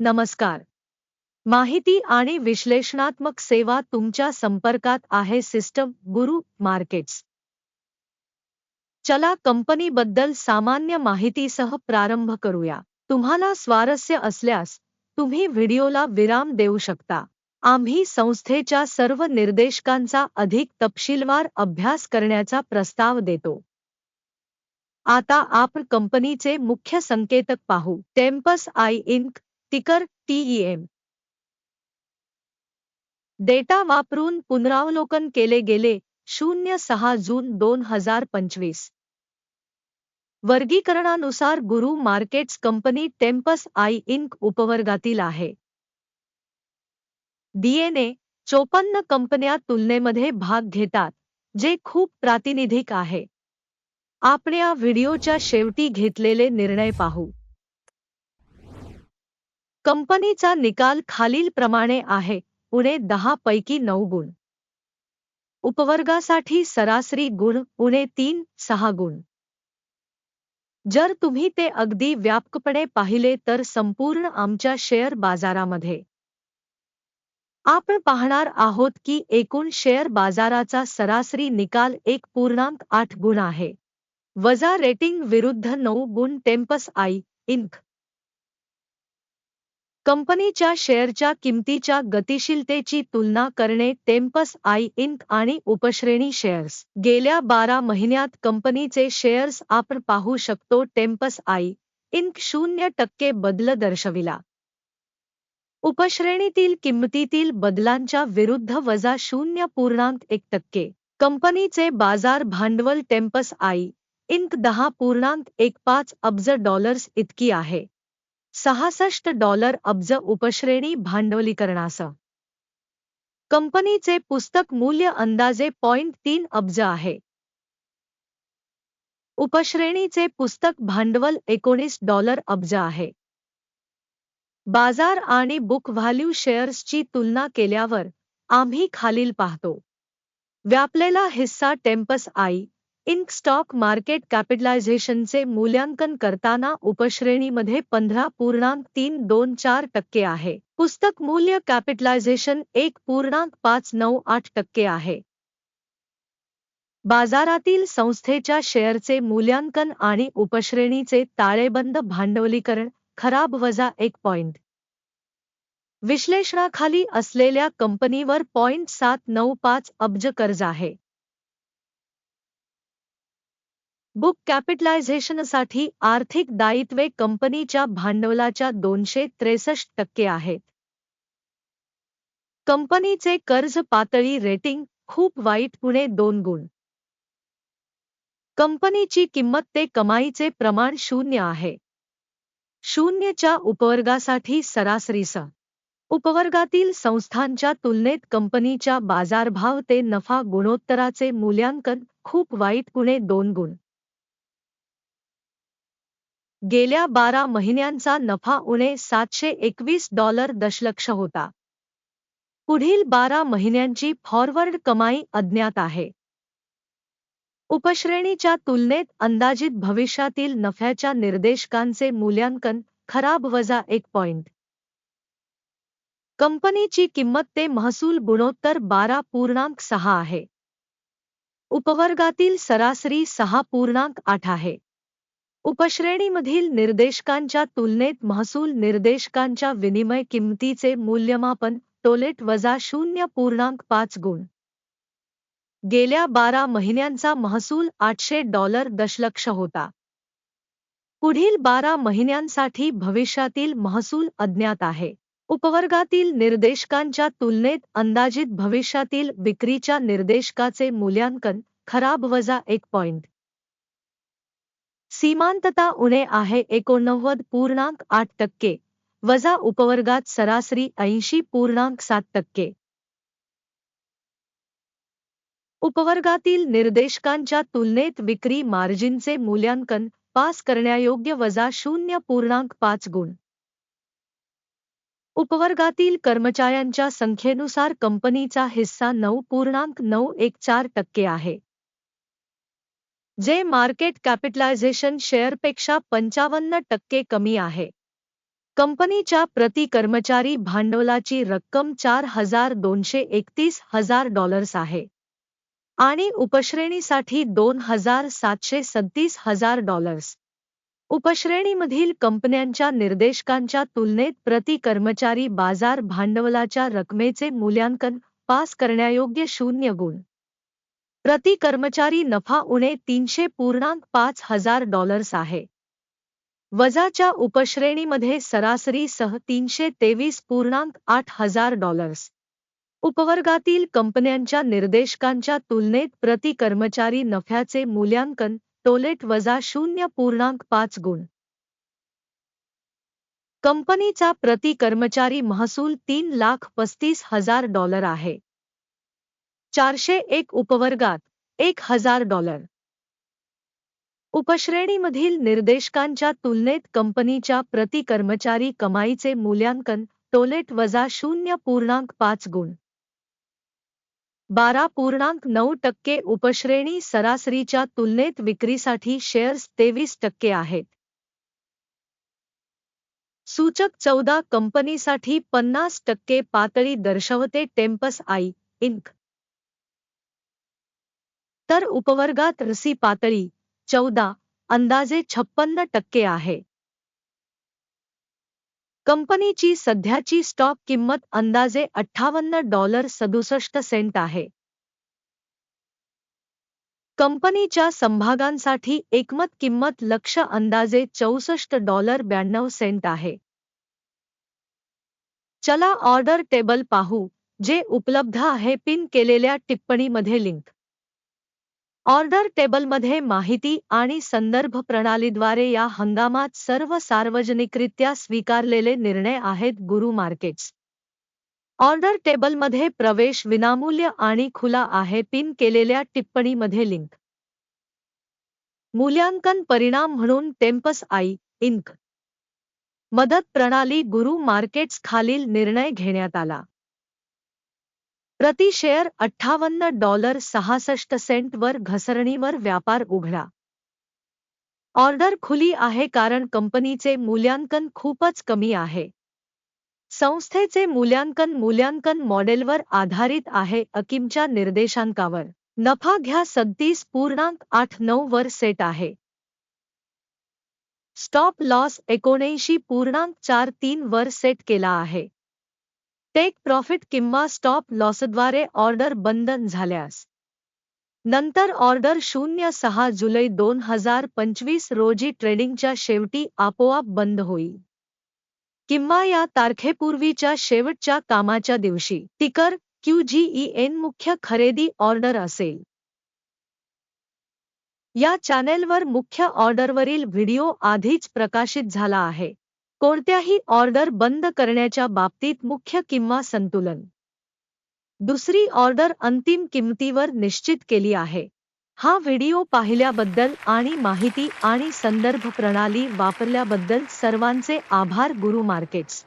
नमस्कार. माहिती आणि विश्लेषणात्मक सेवा तुमच्या संपर्कात आहे सिस्टम गुरु मार्केट्स. चला कंपनीबद्दल सामान्य माहितीसह प्रारंभ करूया. तुम्हाला स्वारस्य असल्यास तुम्ही व्हिडिओला विराम देऊ शकता. आम्ही संस्थेच्या सर्व निर्देशकांचा अधिक तपशीलवार अभ्यास करण्याचा प्रस्ताव देतो. आता आपण कंपनीचे मुख्य संकेतक पाहू. Tempus AI Inc ticker TEM. Data वापरून पुनरावलोकन केले गेले शून्य सहा जून दोन हजार पंचवीस. वर्गीकरणानुसार गुरु markets company Tempus I Inc उपवर्गातील आहे. डीएनए चोपन्न कंपन्या तुलनेमध्ये भाग घेतात जे खूप प्रातिनिधिक आहे. आपण या व्हिडिओच्या शेवटी घेतलेले निर्णय पाहू. कंपनीचा निकाल खालीलप्रमाणे आहे. उणे दहा पैकी नऊ गुण. उपवर्गासाठी सरासरी गुण उणे तीन सहा गुण. जर तुम्ही ते अगदी व्यापकपणे पाहिले तर संपूर्ण आमच्या शेअर बाजारामध्ये. आपण पाहणार आहोत की एकूण शेअर बाजाराचा सरासरी निकाल एक पूर्णांक आठ गुण आहे. वजा रेटिंग विरुद्ध नऊ गुण टेम्पस आई इंक. कंपनीच्या शेअरच्या किमतीच्या गतिशीलतेची तुलना करणे टेम्पस आय इंक आणि उपश्रेणी शेअर्स. गेल्या बारा महिन्यात कंपनीचे शेअर्स आपण पाहू शकतो टेम्पस आय इंक शून्य टक्के बदल दर्शविला. उपश्रेणीतील किंमतीतील बदलांच्या विरुद्ध वजा शून्य पूर्णांक एक टक्के. कंपनीचे बाजार भांडवल टेम्पस आय इंक दहा पूर्णांक एक पाच अब्ज डॉलर्स इतकी आहे. सहासष्ट डॉलर अब्ज उपश्रेणी भांडवलीकरणास कंपनीचे पुस्तक मूल्य अंदाजे पॉइंट तीन अब्ज आहे. उपश्रेणीचे पुस्तक भांडवल एकोणीस डॉलर अब्ज आहे. बाजार आणि बुक व्हॅल्यू शेअर्सची तुलना केल्यावर आम्ही खालील पाहतो. व्यापलेला हिस्सा Tempus I in stock market कॅपिटलायझेशनचे मूल्यांकन करताना उपश्रेणीमध्ये पंधरा पूर्णांक तीन दोन चार टक्के आहे. पुस्तक मूल्य कॅपिटलायझेशन एक पूर्णांक पाच नऊ आठ टक्के आहे. बाजारातील संस्थेच्या शेअरचे मूल्यांकन आणि उपश्रेणीचे ताळेबंद भांडवलीकरण खराब वजा एक पॉइंट. विश्लेषणाखाली असलेल्या कंपनीवर पॉइंट सात नऊ पाच अब्ज कर्ज आहे. बुक कॅपिटलायझेशनसाठी आर्थिक दायित्वे कंपनीच्या भांडवलाच्या दोनशे त्रेसष्ट टक्के आहेत. कंपनीचे कर्ज पातळी रेटिंग खूप वाईट पुणे दोन गुण. कंपनीची किंमत ते कमाईचे प्रमाण शून्य आहे. शून्यच्या उपवर्गासाठी सरासरीस. उपवर्गातील संस्थांच्या तुलनेत कंपनीच्या बाजारभाव ते नफा गुणोत्तराचे मूल्यांकन खूप वाईट गुणे दोन गुण. गेल्या बारा महिन्यांचा नफा उणे सातशे एकवीस डॉलर दशलक्ष होता. पुढील बारा महिन्यांची फॉरवर्ड कमाई अज्ञात आहे. उपश्रेणीच्या तुलनेत अंदाजित भविष्यातील नफ्याच्या निर्देशकांचे मूल्यांकन खराब वजा एक पॉइंट. कंपनीची किंमत ते महसूल गुणोत्तर बारा पूर्णांक सहा आहे. उपवर्गातील सरासरी सहा पूर्णांक आठ आहे. उपश्रेणीमधील निर्देशकांच्या तुलनेत महसूल निर्देशकांच्या विनिमय किंमतीचे मूल्यमापन टोलेट वजा शून्य पूर्णांक पाच गुण. गेल्या बारा महिन्यांचा महसूल आठशे डॉलर दशलक्ष होता. पुढील बारा महिन्यांसाठी भविष्यातील महसूल अज्ञात आहे. उपवर्गातील निर्देशकांच्या तुलनेत अंदाजित भविष्यातील विक्रीच्या निर्देशकाचे मूल्यांकन खराब वजा एक पॉइंट. सीमांतता उणे आहे एकोणनव्वद पूर्णांक आठ टक्के वजा उपवर्गात सरासरी ऐंशी पूर्णांक सात टक्के. उपवर्गातील निर्देशकांच्या तुलनेत विक्री मार्जिनचे मूल्यांकन पास करण्यायोग्य वजा शून्य पूर्णांक पाच गुण. उपवर्गातील कर्मचाऱ्यांच्या संख्येनुसार कंपनीचा हिस्सा नऊ पूर्णांक नऊ एक चार टक्के आहे. जे मार्केट कॅपिटलायझेशन शेअरपेक्षा पंचावन्न टक्के कमी आहे. कंपनीच्या प्रति कर्मचारी भांडवलाची रक्कम चार हजार दोनशे एकतीस हजार डॉलर्स आहे. आणि उपश्रेणीसाठी दोन हजार सातशे सत्तीस हजार डॉलर्स. उपश्रेणीमधील कंपन्यांच्या निर्देशकांच्या तुलनेत प्रति कर्मचारी बाजार भांडवलाच्या रकमेचे मूल्यांकन पास करण्यायोग्य शून्य गुण. प्रति कर्मचारी नफा उणे तीनशे पूर्णांक पाच हजार डॉलर्स आहे. वजाच्या उपश्रेणीमध्ये सरासरीसह तीनशे तेवीस पूर्णांक आठ हजार डॉलर्स उपवर्गातील कंपन्यांच्या निर्देशकांच्या तुलनेत प्रति कर्मचारी नफ्याचे मूल्यांकन टोलेट वजा शून्य पूर्णांक पाच गुण. कंपनीचा प्रति कर्मचारी महसूल तीन लाख पस्तीस हजार डॉलर आहे. चारशे एक उपवर्गात एक हजार डॉलर. उपश्रेणीमधील निर्देशकांच्या तुलनेत कंपनीच्या प्रति कर्मचारी कमाईचे मूल्यांकन टोलेट वजा शून्य पूर्णांक पाच गुण. बारा पूर्णांक नऊ टक्के उपश्रेणी सरासरीच्या तुलनेत विक्रीसाठी शेअर्स तेवीस टक्के आहेत. सूचक चौदा कंपनीसाठी पन्नास टक्के पातळी दर्शवते टेम्पस आई इंक. तर उपवर्गात रसी पातळी चौदा अंदाजे छप्पन्न टक्के आहे. कंपनीची सध्याची स्टॉक किंमत अंदाजे अठ्ठावन्न डॉलर सदुसष्ट सेंट आहे. कंपनीच्या संभागांसाठी एकमत किंमत लक्ष अंदाजे चौसष्ट डॉलर ब्याण्णव सेंट आहे. चला ऑर्डर टेबल पाहू जे उपलब्ध आहे पिन केलेल्या टिप्पणीमध्ये लिंक. ऑर्डर टेबलमध्ये माहिती आणि संदर्भ प्रणालीद्वारे या हंगामात सर्व सार्वजनिकरित्या स्वीकारलेले निर्णय आहेत गुरु मार्केट्स. ऑर्डर टेबलमध्ये प्रवेश विनामूल्य आणि खुला आहे पिन केलेल्या टिप्पणीमध्ये लिंक. मूल्यांकन परिणाम म्हणून टेम्पस आई इंक. मदत प्रणाली गुरु मार्केट्स खालील निर्णय घेण्यात आला. प्रति शेअर अठ्ठावन्न डॉलर सहासष्ट सेंटवर घसरणीवर व्यापार उघडा. ऑर्डर खुली आहे कारण कंपनीचे मूल्यांकन खूपच कमी आहे. संस्थेचे मूल्यांकन मूल्यांकन मॉडेलवर आधारित आहे अकिमच्या निर्देशांकावर. नफा घ्या सदतीस पूर्णांक आठ नऊ वर सेट आहे. स्टॉप लॉस एकोणऐंशी पूर्णांक चार तीन वर सेट केला आहे. टेक प्रॉफिट किंवा स्टॉप लॉसद्वारे ऑर्डर बंद झाल्यास. नंतर ऑर्डर शून्य सहा जुलै दोन हजार पंचवीस रोजी ट्रेडिंगच्या शेवटी आपोआप बंद होईल. किंवा या तारखेपूर्वीच्या शेवटच्या कामाच्या दिवशी टिकर क्यूजीईएन मुख्य खरेदी ऑर्डर असेल. या चॅनेलवर मुख्य ऑर्डरवरील व्हिडिओ आधीच प्रकाशित झाला आहे. कोणत्याही ऑर्डर बंद करण्याच्या बाबतीत मुख्य किंवा संतुलन. दुसरी ऑर्डर अंतिम किंमतीवर निश्चित केली आहे. हा व्हिडिओ पाहिल्याबद्दल आणि माहिती आणि संदर्भ प्रणाली वापरल्याबद्दल सर्वांचे आभार गुरु मार्केट्स.